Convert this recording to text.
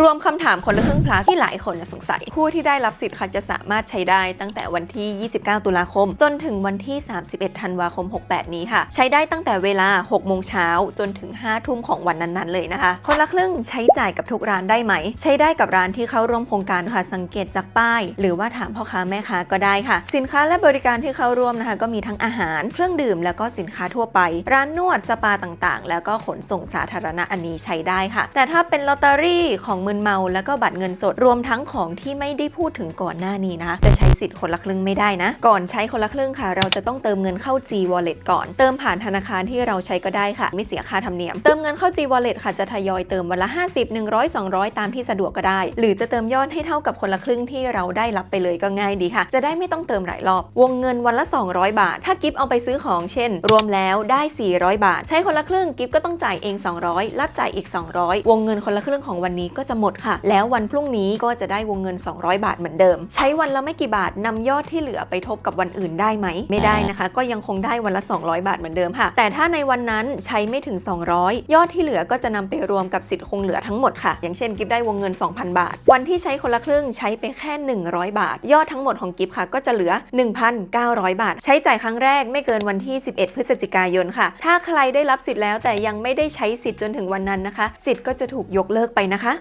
รวมคำถามคนละครึ่ง plus ที่หลายคนสงสัย ผู้ที่ได้รับสิทธิ์ค่ะจะสามารถใช้ได้ตั้งแต่วันที่ 29 ตุลาคม จนถึงวันที่ 31 ธันวาคม 68 นี้ค่ะ ใช้ได้ตั้งแต่เวลา 6 โมงเช้าจนถึง 5 ทุ่มของวันนั้น ๆ เลยนะคะ คนละครึ่งใช้จ่ายกับทุกร้านได้ไหม ใช้ได้กับร้านที่เข้าร่วมโครงการค่ะสังเกตจากป้าย หรือว่าถามพ่อค้าแม่ค้าก็ได้ค่ะ สินค้าและบริการที่เข้าร่วมนะคะ ก็มีทั้งอาหารเครื่องดื่มแล้วก็สินค้าทั่วไป ร้านนวดสปาต่างๆ แล้วก็ขนส่งสาธารณะอันนี้ใช้ได้ค่ะ แต่ถ้าเป็นลอตเตอรี่ของมึนเมา แล้วก็บัตรเงินสดรวมทั้งของที่ไม่ได้พูดถึงก่อนหน้านี้นะคะจะใช้สิทธิ์คนละครึ่งไม่ได้นะ ก่อนใช้คนละครึ่งค่ะ เราจะต้องเติมเงินเข้า G Wallet ก่อน เติมผ่านธนาคารที่เราใช้ก็ได้ค่ะ ไม่เสียค่าธรรมเนียม เติมเงินเข้า G Wallet ค่ะจะทยอยเติมวันละ 50 100 200 ตามที่สะดวกก็ได้ หรือจะเติมยอดให้เท่ากับคนละครึ่งที่เราได้รับไปเลยก็ง่ายดีค่ะ จะได้ไม่ต้องเติมหลายรอบ วงเงินวันละ 200 บาท ถ้ากิฟเอาไปซื้อของเช่น รวมแล้วได้ 400 บาท ใช้คนละครึ่งกิฟก็ต้องจ่ายเอง 200 รับจ่ายอีก 200 วงเงินคนละครึ่งของวันนี้ก็จะหมดค่ะ แล้ววันพรุ่งนี้ก็จะได้วงเงิน 200 บาทเหมือนเดิม ใช้วันละไม่กี่บาทนำยอดที่เหลือไปทบกับวันอื่นได้ไหม ไม่ได้นะคะ ก็ยังคงได้วันละ 200 บาทเหมือนเดิมค่ะ แต่ถ้าในวันนั้นใช้ไม่ถึง 200 ยอดที่เหลือก็จะนำไปรวมกับสิทธิ์คงเหลือทั้งหมดค่ะ อย่างเช่นกิฟได้วงเงิน 2,000 บาท วันที่ใช้คนละครึ่งใช้ไปแค่ 100 บาท ยอดทั้งหมดของกิฟค่ะ ก็จะเหลือ 1,900 บาท ใช้จ่ายครั้งแรกไม่เกินวันที่ 11 พฤศจิกายนค่ะ ถ้าใครได้รับสิทธิ์แล้วแต่ยังไม่ได้ใช้สิทธิ์จนถึงวันนั้นนะคะ สิทธิ์ก็จะถูกยกเลิกไปนะคะ